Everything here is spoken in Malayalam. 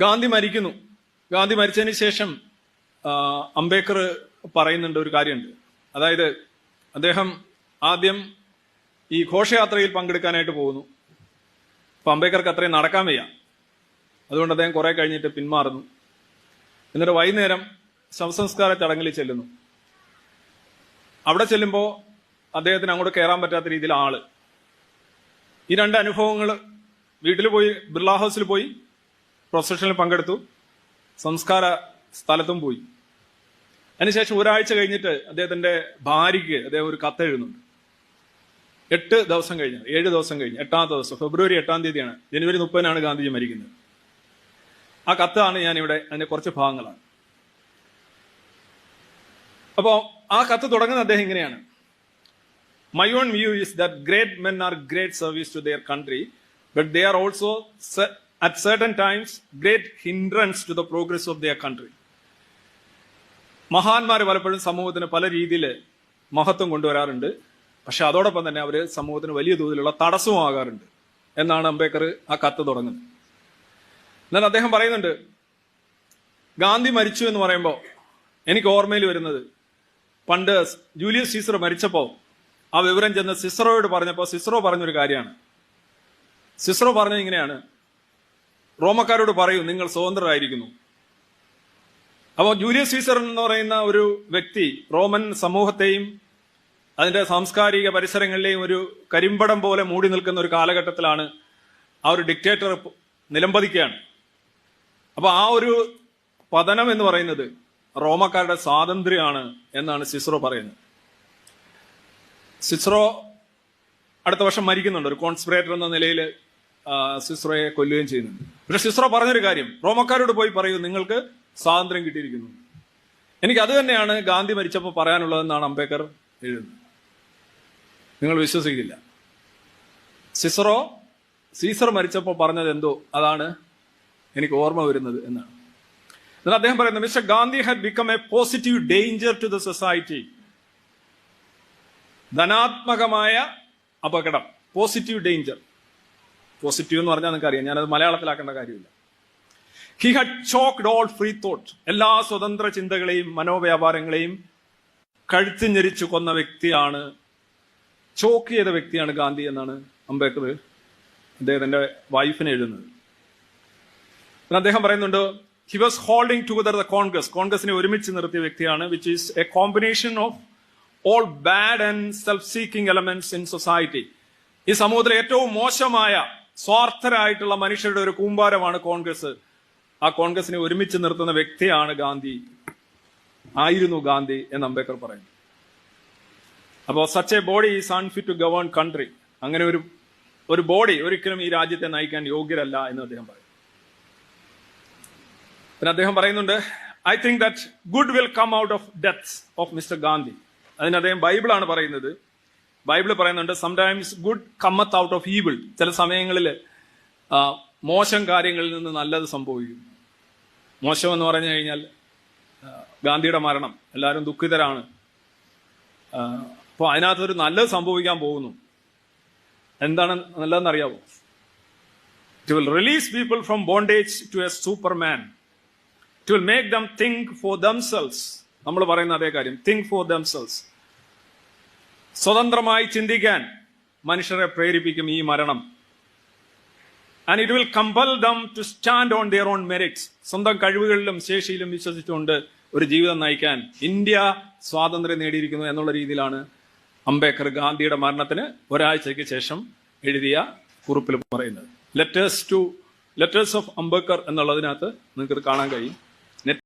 ഗാന്ധി മരിക്കുന്നു. ഗാന്ധി മരിച്ചതിന് ശേഷം അംബേദ്കർ പറയുന്നുണ്ട് ഒരു കാര്യമുണ്ട്. അതായത് അദ്ദേഹം ആദ്യം ഈ ഘോഷയാത്രയിൽ പങ്കെടുക്കാനായിട്ട് പോകുന്നു. അപ്പൊ അംബേദ്കർക്ക് അത്രയും നടക്കാൻ വയ്യ. അതുകൊണ്ട് അദ്ദേഹം കുറെ കഴിഞ്ഞിട്ട് പിന്മാറുന്നു. എന്നിട്ട് വൈകുന്നേരം ശവസംസ്കാര ചടങ്ങിൽ ചെല്ലുന്നു. അവിടെ ചെല്ലുമ്പോൾ അദ്ദേഹത്തിന് അങ്ങോട്ട് കയറാൻ പറ്റാത്ത രീതിയിൽ ആൾ ഈ രണ്ട് അനുഭവങ്ങൾ വീട്ടിൽ പോയി ബിർള ഹൗസിൽ പോയി പ്രൊസഷനിൽ പങ്കെടുത്തു. സംസ്കാര സ്ഥലത്തും പോയി. അതിനുശേഷം ഒരാഴ്ച കഴിഞ്ഞിട്ട് അദ്ദേഹത്തിന്റെ ഭാര്യയ്ക്ക് അദ്ദേഹം ഒരു കത്ത് എഴുതുന്നുണ്ട്. എട്ട് ദിവസം കഴിഞ്ഞ് ഏഴ് ദിവസം കഴിഞ്ഞ് എട്ടാമത്തെ ദിവസം ഫെബ്രുവരി എട്ടാം തീയതിയാണ് ജനുവരി മുപ്പതിനാണ് ഗാന്ധിജി മരിക്കുന്നത്. ആ കത്താണ് ഞാൻ ഇവിടെ അതിന്റെ കുറച്ച് ഭാഗങ്ങളാണ്. അപ്പോ ആ കത്ത് തുടങ്ങുന്ന അദ്ദേഹം ഇങ്ങനെയാണ്. My own view is that great men are great service to their country but they are also at certain times great hindrance to the progress of their country. മഹാന്മാർ പലപ്പോഴും സമൂഹത്തിന് പല രീതിയിൽ മഹത്വം കൊണ്ടുവരാറുണ്ട്. പക്ഷെ അതോടൊപ്പം തന്നെ അവർ സമൂഹത്തിന് വലിയ തോതിലുള്ള തടസ്സമാകാറുണ്ട് എന്നാണ് അംബേദ്കർ ആ കത്ത് തുടങ്ങുന്നത്. എന്നാൽ അദ്ദേഹം പറയുന്നുണ്ട് ഗാന്ധി മരിച്ചു എന്ന് പറയുമ്പോൾ എനിക്ക് ഓർമ്മയിൽ വരുന്നത് പണ്ട് ജൂലിയസ് സീസർ മരിച്ചപ്പോൾ ആ വിവരം ചെന്ന് സിസറോയോട് പറഞ്ഞപ്പോൾ സിസറോ പറഞ്ഞൊരു കാര്യമാണ്. സിസറോ പറഞ്ഞത് ഇങ്ങനെയാണ് റോമക്കാരോട് പറയൂ നിങ്ങൾ സ്വതന്ത്രരായിരിക്കുന്നു. അപ്പോൾ ജൂലിയസ് സീസർ എന്ന് പറയുന്ന ഒരു വ്യക്തി റോമൻ സമൂഹത്തെയും അതിന്റെ സാംസ്കാരിക പരിസരങ്ങളിലെയും ഒരു കരിമ്പടം പോലെ മൂടി നിൽക്കുന്ന ഒരു കാലഘട്ടത്തിലാണ് ആ ഒരു ഡിക്റ്റേറ്റർ നിലംപതിക്കുകയാണ്. അപ്പോൾ ആ ഒരു പതനം എന്ന് പറയുന്നത് റോമക്കാരുടെ സ്വാതന്ത്ര്യമാണ് എന്നാണ് സിസ്രോ പറയുന്നത്. സിസ്രോ അടുത്ത വർഷം മരിക്കുന്നുണ്ട് ഒരു കോൺസ്പിറേറ്റർ എന്ന നിലയിൽ സിസ്രോയെ കൊല്ലുകയും ചെയ്യുന്നുണ്ട് പക്ഷെ സിസ്രോ പറഞ്ഞൊരു കാര്യം. റോമക്കാരോട് പോയി പറയൂ നിങ്ങൾക്ക് സ്വാതന്ത്ര്യം കിട്ടിയിരിക്കുന്നു. എനിക്ക് അത് തന്നെയാണ് ഗാന്ധി മരിച്ചപ്പോൾ പറയാനുള്ളതെന്നാണ് അംബേദ്കർ എഴുതുന്നത്. നിങ്ങൾ വിശ്വസിക്കില്ല സിസറോ സീസർ മരിച്ചപ്പോൾ പറഞ്ഞത് എന്തോ? അതാണ് എനിക്ക് ഓർമ്മ വരുന്നത് എന്നാണ്. എന്നാൽ അദ്ദേഹം പറയുന്നത് Mr Gandhi had become a positive danger to the society. ധനാത്മകമായ അപകടം പോസിറ്റീവ് ഡേഞ്ചർ. പോസിറ്റീവ് എന്ന് പറഞ്ഞാൽ നിങ്ങൾക്ക് അറിയാം ഞാനത് മലയാളത്തിലാക്കേണ്ട കാര്യമില്ല. He had choked all free thought എല്ലാ സ്വതന്ത്ര ചിന്തകളെയും മനോവ്യാപാരങ്ങളെയും കഴുത്ത് ഞെരിച്ചു കൊന്ന വ്യക്തിയാണ് ചോക്ക് ചെയ്ത വ്യക്തിയാണ് ഗാന്ധി എന്നാണ് അംബേദ്കർ അദ്ദേഹത്തിന്റെ വൈഫിനെ എഴുതുന്നത്. അദ്ദേഹം പറയുന്നുണ്ട് he was holding together the Congress കോൺഗ്രസിനെ ഒരുമിച്ച് നിർത്തിയ വ്യക്തിയാണ് which is a combination of all bad and self seeking elements in society ഈ സമൂഹത്തിലെ ഏറ്റവും മോശമായ സ്വാർത്ഥരായിട്ടുള്ള മനുഷ്യരുടെ ഒരു കൂമ്പാരമാണ് കോൺഗ്രസ്. ആ കോൺഗ്രസിനെ ഒരുമിച്ച് നിർത്തുന്ന വ്യക്തിയാണ് ഗാന്ധി. ആയിരുന്നു ഗാന്ധി എന്ന് അംബേദ്കർ പറയുന്നു. അപ്പോ such a body is unfit to govern country അങ്ങനെ ഒരു ഒരു ബോഡി ഒരിക്കലും ഈ രാജ്യത്തെ നയിക്കാൻ യോഗ്യരല്ല എന്ന് അദ്ദേഹം പറയും പിന്നെ അദ്ദേഹം പറയുന്നുണ്ട് I think that good will come out of death of mister Gandhi അതിന് അദ്ദേഹം ബൈബിളാണ് പറയുന്നത് ബൈബിൾ പറയുന്നുണ്ട് sometimes good comes out of evil ചില സമയങ്ങളിൽ മോശം കാര്യങ്ങളിൽ നിന്ന് നല്ലത് സംഭവിക്കും. മോശം എന്ന് പറഞ്ഞു കഴിഞ്ഞാൽ ഗാന്ധിയുടെ മരണം. എല്ലാവരും ദുഃഖിതരാണ്. അപ്പോൾ അതിനകത്തൊരു നല്ലത് സംഭവിക്കാൻ പോകുന്നു. എന്താണ് നല്ലതെന്ന് അറിയാവോ it will release people from bondage to a superman it will make them think for themselves നമ്മൾ പറയുന്ന അതേ കാര്യം തിങ്ക് ഫോർ ദംസെൽസ് സ്വതന്ത്രമായി ചിന്തിക്കാൻ മനുഷ്യരെ പ്രേരിപ്പിക്കും ഈ മരണം. And it will compel them to stand on their own merits സ്വന്തം കഴിവുകളിലും ശേഷിയിലും വിശ്വസിച്ചുകൊണ്ട് ഒരു ജീവിതം നയിക്കാൻ ഇന്ത്യ സ്വാതന്ത്ര്യം നേടിയിരിക്കുന്നു എന്നുള്ള രീതിയിലാണ് അംബേദ്കർ ഗാന്ധിയുടെ മരണത്തിന് ഒരാഴ്ചയ്ക്ക് ശേഷം എഴുതിയ കുറിപ്പിൽ പറയുന്നത്. Letters to letters of Ambedkar എന്നുള്ളതിനകത്ത് നിങ്ങൾക്ക് കാണാൻ കഴിയും.